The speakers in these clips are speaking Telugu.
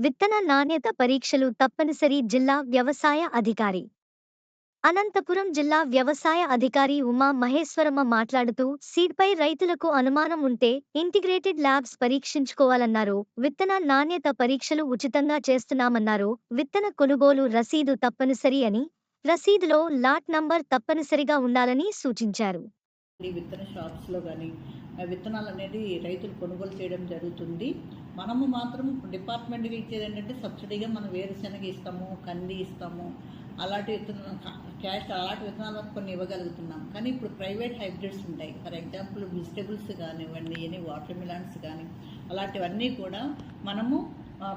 విత్తన నాణ్యత పరీక్షలు తప్పనిసరి జిల్లా వ్యవసాయ అధికారి. అనంతపురం జిల్లా వ్యవసాయ అధికారి ఉమా మహేశ్వరమ్మ మాట్లాడుతూ సీడ్పై రైతులకు అనుమానం ఉంటే ఇంటిగ్రేటెడ్ ల్యాబ్స్ పరీక్షించుకోవాలన్నారు. విత్తన నాణ్యత పరీక్షలు ఉచితంగా చేస్తున్నామన్నారు. విత్తన కొనుగోలు రసీదు తప్పనిసరి అని రసీదులో లాట్ నంబర్ తప్పనిసరిగా ఉండాలని సూచించారు. ఈ విత్తన షాప్స్లో కానీ విత్తనాలు అనేది రైతులు కొనుగోలు చేయడం జరుగుతుంది. మనము మాత్రం డిపార్ట్మెంట్కి ఇచ్చేది ఏంటంటే సబ్సిడీగా మనం వేరుశనగ ఇస్తాము కంది ఇస్తాము అలాంటి విత్తనాలు క్యాష్ అలాంటి విత్తనాలు కొన్ని ఇవ్వగలుగుతున్నాం. కానీ ఇప్పుడు ప్రైవేట్ హైబ్రిడ్స్ ఉంటాయి. ఫర్ ఎగ్జాంపుల్ వెజిటబుల్స్ కానివ్వండి ఎనీ వాటర్ మిలాన్స్ కానీ అలాంటివన్నీ కూడా మనము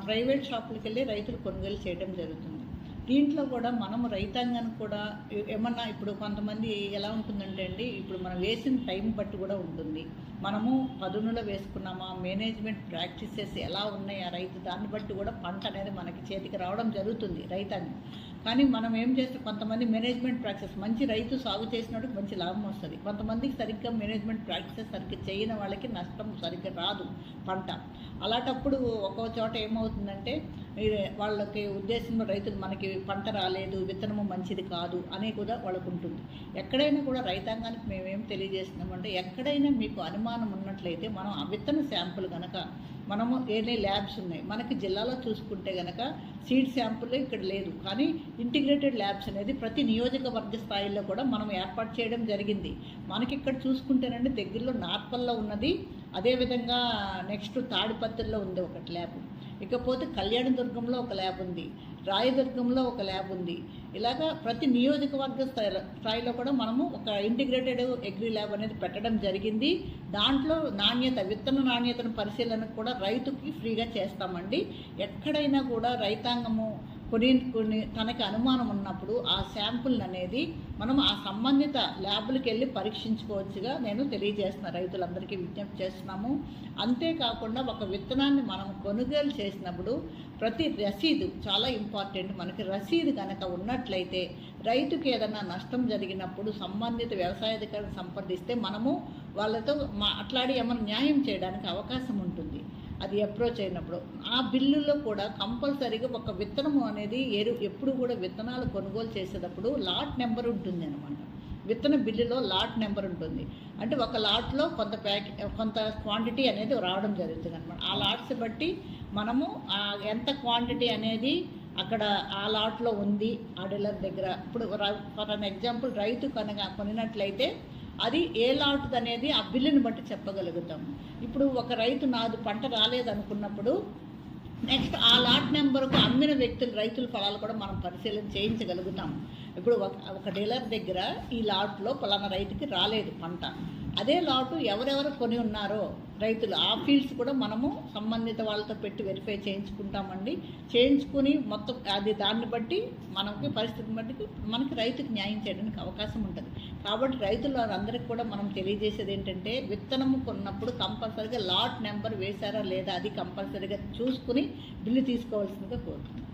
ప్రైవేట్ షాపులకు వెళ్ళి రైతులు కొనుగోలు చేయడం జరుగుతుంది. దీంట్లో కూడా మనము రైతాంగానికి కూడా ఏమన్నా ఇప్పుడు కొంతమంది ఎలా ఉంటుందంటే అండి? ఇప్పుడు మనం వేసిన టైం బట్టి కూడా ఉంటుంది. మనము పదునులో వేసుకున్నామా? మేనేజ్మెంట్ ప్రాక్టీసెస్ ఎలా ఉన్నాయి? ఆ రైతు దాన్ని బట్టి కూడా పంట అనేది మనకి చేతికి రావడం జరుగుతుంది రైతాంగం. కానీ మనం ఏం చేస్తే కొంతమంది మేనేజ్మెంట్ ప్రాక్టీస్ మంచి రైతు సాగు చేసినప్పుడు మంచి లాభం వస్తుంది. కొంతమందికి సరిగ్గా మేనేజ్మెంట్ ప్రాక్టీసెస్ సరిగ్గా చేయని వాళ్ళకి నష్టం సరిగ్గా రాదు పంట. అలాంటప్పుడు ఒక్కో చోట ఏమవుతుందంటే వాళ్ళకి ఉద్దేశంలో రైతులు మనకి పంట రాలేదు విత్తనము మంచిది కాదు అనే కూడా వాళ్ళకు ఉంటుంది ఎక్కడైనా కూడా రైతాంగానికి మేమేం తెలియజేస్తున్నామంటే ఎక్కడైనా మీకు అనుమానం ఉన్నట్లయితే మనం ఆ విత్తన శాంపుల్ కనుక మనము ఏనే ల్యాబ్స్ ఉన్నాయి. మనకి జిల్లాలో చూసుకుంటే కనుక సీడ్ శాంపుల్ ఇక్కడ లేదు. కానీ ఇంటిగ్రేటెడ్ ల్యాబ్స్ అనేది ప్రతి నియోజకవర్గ స్థాయిలో కూడా మనం ఏర్పాటు చేయడం జరిగింది. మనకి ఇక్కడ చూసుకుంటేనండి దగ్గరలో నార్పల్లో ఉన్నది. అదేవిధంగా నెక్స్ట్ తాడిపత్రిలో ఉంది ఒకటి ల్యాబ్. ఇకపోతే కళ్యాణదుర్గంలో ఒక ల్యాబ్ ఉంది రాయదుర్గంలో ఒక ల్యాబ్ ఉంది. ఇలాగా ప్రతి నియోజకవర్గ స్థాయిలో స్థాయిలో కూడా మనము ఒక ఇంటిగ్రేటెడ్ అగ్రి ల్యాబ్ అనేది పెట్టడం జరిగింది. దాంట్లో నాణ్యత విత్తన నాణ్యతను పరిశీలనకు కూడా రైతుకి ఫ్రీగా చేస్తామండి. ఎక్కడైనా కూడా రైతాంగము కొన్ని కొన్ని తనకి అనుమానం ఉన్నప్పుడు ఆ శాంపుల్ అనేది మనం ఆ సంబంధిత ల్యాబ్లకు వెళ్ళి పరీక్షించుకోవచ్చుగా నేను తెలియజేస్తున్న. రైతులందరికీ విజ్ఞప్తి చేస్తున్నాము. అంతేకాకుండా ఒక విత్తనాన్ని మనం కొనుగోలు చేసినప్పుడు ప్రతి రసీదు చాలా ఇంపార్టెంట్. మనకి రసీదు కనుక ఉన్నట్లయితే రైతుకి ఏదైనా నష్టం జరిగినప్పుడు సంబంధిత వ్యవసాయాధికారిని సంప్రదిస్తే మనము వాళ్ళతో మాట్లాడి ఏమైనా న్యాయం చేయడానికి అవకాశం ఉంటుంది. అది అప్రోచ్ అయినప్పుడు ఆ బిల్లులో కూడా కంపల్సరీగా ఒక విత్తనము అనేది ఎరు ఎప్పుడు కూడా విత్తనాలు కొనుగోలు చేసేటప్పుడు లాట్ నెంబర్ ఉంటుంది అనమాట విత్తన బిల్లులో లాట్ నెంబర్ ఉంటుంది. అంటే ఒక లాట్లో కొంత ప్యాక్ కొంత క్వాంటిటీ అనేది రావడం జరుగుతుంది అనమాట ఆ లాట్స్ బట్టి మనము ఎంత క్వాంటిటీ అనేది అక్కడ ఆ లాట్లో ఉంది ఆ డీలర్ దగ్గర. ఇప్పుడు ఫర్ అన్ ఎగ్జాంపుల్ రైతు కనుక కొనినట్లయితే అది ఏ లాట్ అనేది ఆ బిల్లుని బట్టి చెప్పగలుగుతాం. ఇప్పుడు ఒక రైతు నాది పంట రాలేదనుకున్నప్పుడు నెక్స్ట్ ఆ లాట్ నెంబర్కు అమ్మిన వ్యక్తులు రైతుల ఫలాలు కూడా మనం పరిశీలన చేయించగలుగుతాం. ఇప్పుడు ఒక ఒక డీలర్ దగ్గర ఈ లాట్లో పలానా రైతుకి రాలేదు పంట. అదే లాటు ఎవరెవరు కొని ఉన్నారో రైతులు. ఆ ఫీల్డ్స్ కూడా మనము సంబంధిత వాళ్ళతో పెట్టి వెరిఫై చేయించుకుంటామండి. చేయించుకుని మొత్తం అది దాన్ని బట్టి మనకి పరిస్థితిని బట్టి మనకి రైతుకు న్యాయం చేయడానికి అవకాశం ఉంటుంది. కాబట్టి రైతులు అందరికీ కూడా మనం తెలియజేసేది ఏంటంటే విత్తనము కొన్నప్పుడు కంపల్సరీగా లాట్ నెంబర్ వేశారా లేదా అది కంపల్సరీగా చూసుకుని బిల్లు తీసుకోవాల్సిందిగా కోరుతున్నాం.